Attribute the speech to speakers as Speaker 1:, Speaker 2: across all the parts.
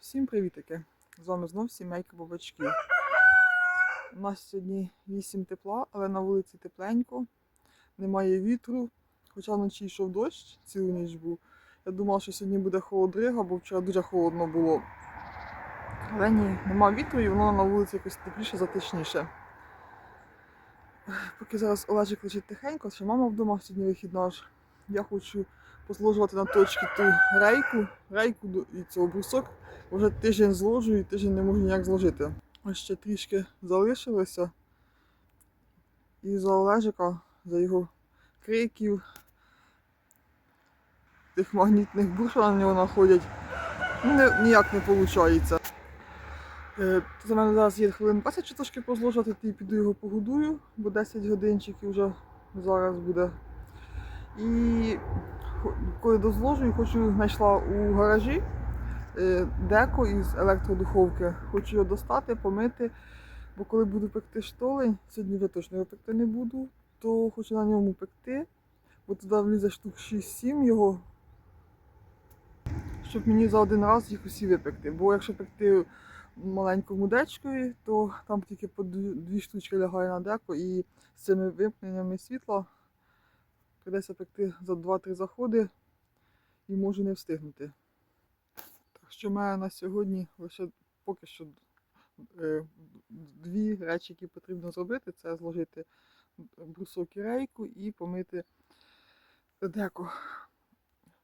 Speaker 1: Всім привітики! З вами знов сімейка бабачків. У нас сьогодні 8 тепла, але на вулиці тепленько, немає вітру, хоча вночі йшов дощ, цілу ніч був. Я думала, що сьогодні буде холодрига, бо вчора дуже холодно було. Але ні, нема вітру і воно на вулиці якось тепліше, затишніше. Поки зараз Олежик лежить тихенько, що мама вдома сьогодні вихідна ж. Я хочу позложувати на точки ту рейку, рейку і цього брусок. Вже тиждень зложу і тиждень не можу ніяк зложити. Ось ще трішки залишилося. І за Олежика, за його криків, тих магнітних бур, що на нього находять, ну, ніяк не виходить. Е, за мене зараз є хвилин 20 чи трошки позложувати, і піду його погодую, бо 10 годинчиків вже зараз буде. І коли дозложую, хочу знайшла у гаражі е, деко із електродуховки. Хочу його достати, помити. Бо коли буду пекти штолень, сьогодні вже точно його пекти не буду, то хочу на ньому пекти, бо туди влізе штук 6-7 його, щоб мені за один раз їх усі випекти. Бо якщо пекти маленькому дечкові, то там тільки по дві штучки лягає на деко і з цими вимкненнями світла придеться пекти за 2-3 заходи і можу не встигнути. Так що в мене на сьогодні лише поки що е, дві речі, які потрібно зробити, це зложити брусок і рейку і помити деко.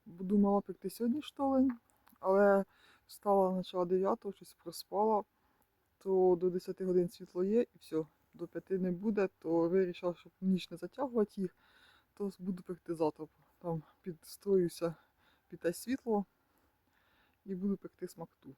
Speaker 1: Думала пекти сьогодні штолень, але встала почала 9, щось проспала, то до 10 годин світло є і все, до 5 не буде, то вирішила, щоб ніч не затягувати їх, то буду пекти затоп. Там підстроюся під те світло і буду пекти смакту.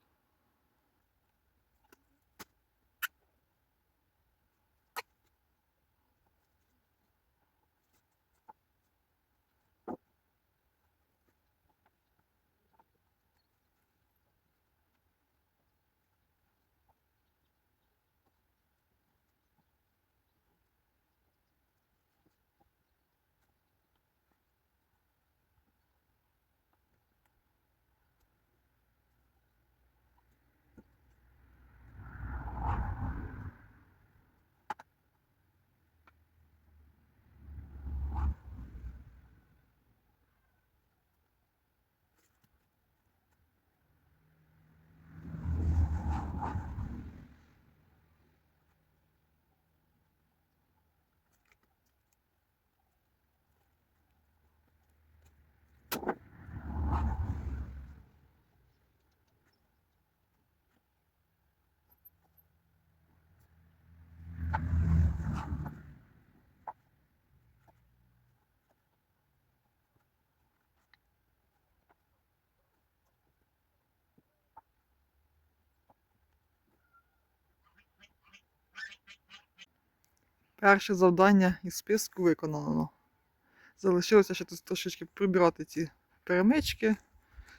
Speaker 1: Перше завдання із списку виконано. Залишилося ще тут трошечки прибирати ці перемички,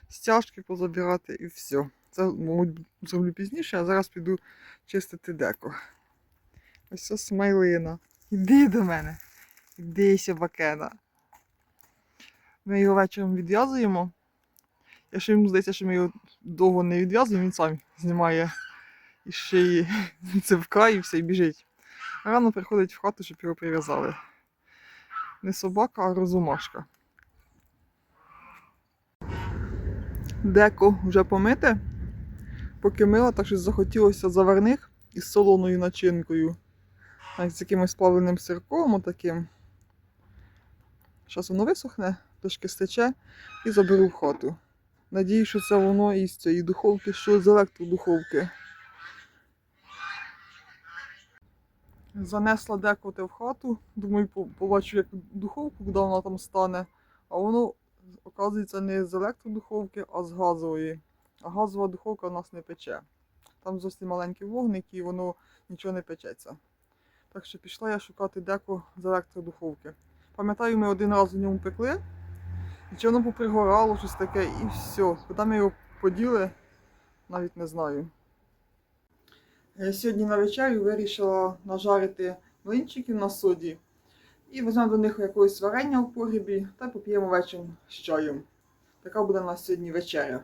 Speaker 1: стяжки позабирати і все. Це, мабуть, зроблю пізніше, а зараз піду чистити деко. Ось це смайлина. Іди до мене. Іди, собакена. Ми його вечором відв'язуємо. Якщо йому здається, що ми його довго не відв'язуємо, він сам знімає із шиї цевка і все, і біжить. Рано приходить в хату, щоб його прив'язали. Не собака, а розумашка. Деко вже помите, поки мила, так що захотілося заварних із солоною начинкою. Навіть з якимось плавленим сирком отаким. Зараз воно висохне, трошки стече і заберу в хату. Надію, що це воно із цієї духовки, що з електродуховки. Занесла декоти в хату. Думаю, побачу, як духовку, куди вона там стане. А воно, оказується, не з електродуховки, а з газової. А газова духовка у нас не пече. Там зовсім маленький вогник і воно нічого не печеться. Так що пішла я шукати деко з електродуховки. Пам'ятаю, ми один раз у ньому пекли, і чи воно попригорало, щось таке, і все. Куди ми його поділи, навіть не знаю. Е, Сьогодні на вечерю вирішила нажарити млинчиків на соді і візьмемо до них якогось варення в погрібі та поп'ємо вечором з чаєм. Така буде у нас сьогодні вечеря.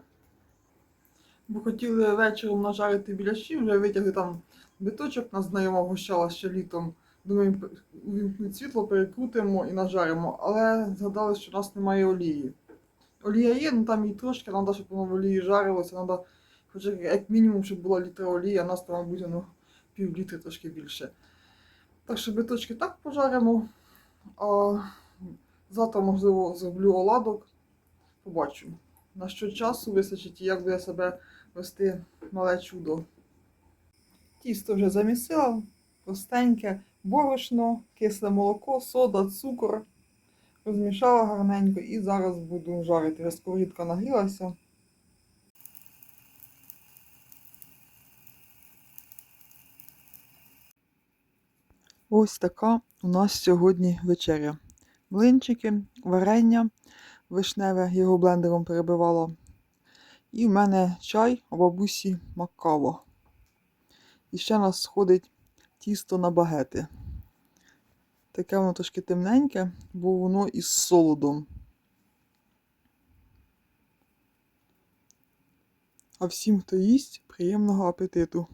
Speaker 1: Бо хотіли вечором нажарити біляші, вже витягли там биточок, нас знайома гощала ще літом. Думаємо, увімкнуть світло, перекрутимо і нажаримо. Але згадали, що в нас немає олії. Олія є, ну там і трошки, треба, щоб воно в олії жарилося, треба, хоча як мінімум, щоб була літра олії, а нас там, мабуть, ну, пів трошки більше. Так що биточки так пожаримо. А завтра, можливо, зроблю оладок. Побачу. На що часу вистачить і як буде себе вести мале чудо. Тісто вже замісила, простеньке, борошно, кисле молоко, сода, цукор. Розмішала гарненько і зараз буду жарити. Сковорідка нагрілася. Ось така у нас сьогодні вечеря. Млинчики, варення вишневе, його блендером перебивала. І в мене чай у бабусі макаво. І ще нас сходить тісто на багети. Таке воно трошки темненьке, бо воно із солодом. А всім, хто їсть, приємного апетиту.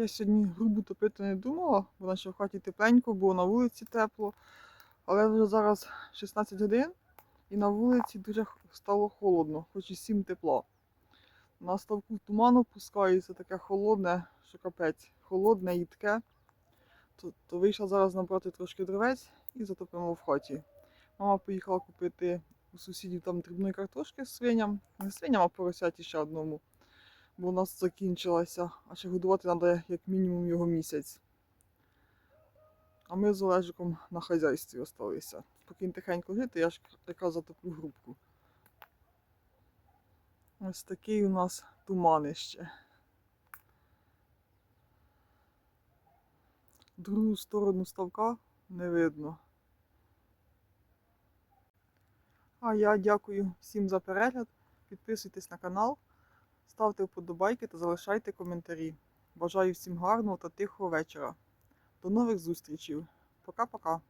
Speaker 1: Я сьогодні грубо топити не думала, бо наче в хаті тепленько, бо на вулиці тепло. Але вже зараз 16 годин і на вулиці дуже стало холодно, хоч і 7 тепла. На ставку туману пускається таке холодне, що капець, холодне і таке. То, то вийшла зараз набрати трошки дровець і затопимо в хаті. Мама поїхала купити у сусідів там дрібної картошки з свиням. Не свиням, а поросяті ще одному. Бо у нас закінчилася, а ще годувати треба як мінімум його місяць. А ми з Олежиком на хазяйстві осталися. Поки він тихенько жити, я ж якраз затоплю грубку. Ось такий у нас туманище. Другу сторону ставка не видно. А я дякую всім за перегляд. Підписуйтесь на канал, ставте вподобайки та залишайте коментарі. Бажаю всім гарного та тихого вечора. До нових зустрічей. Пока-пока.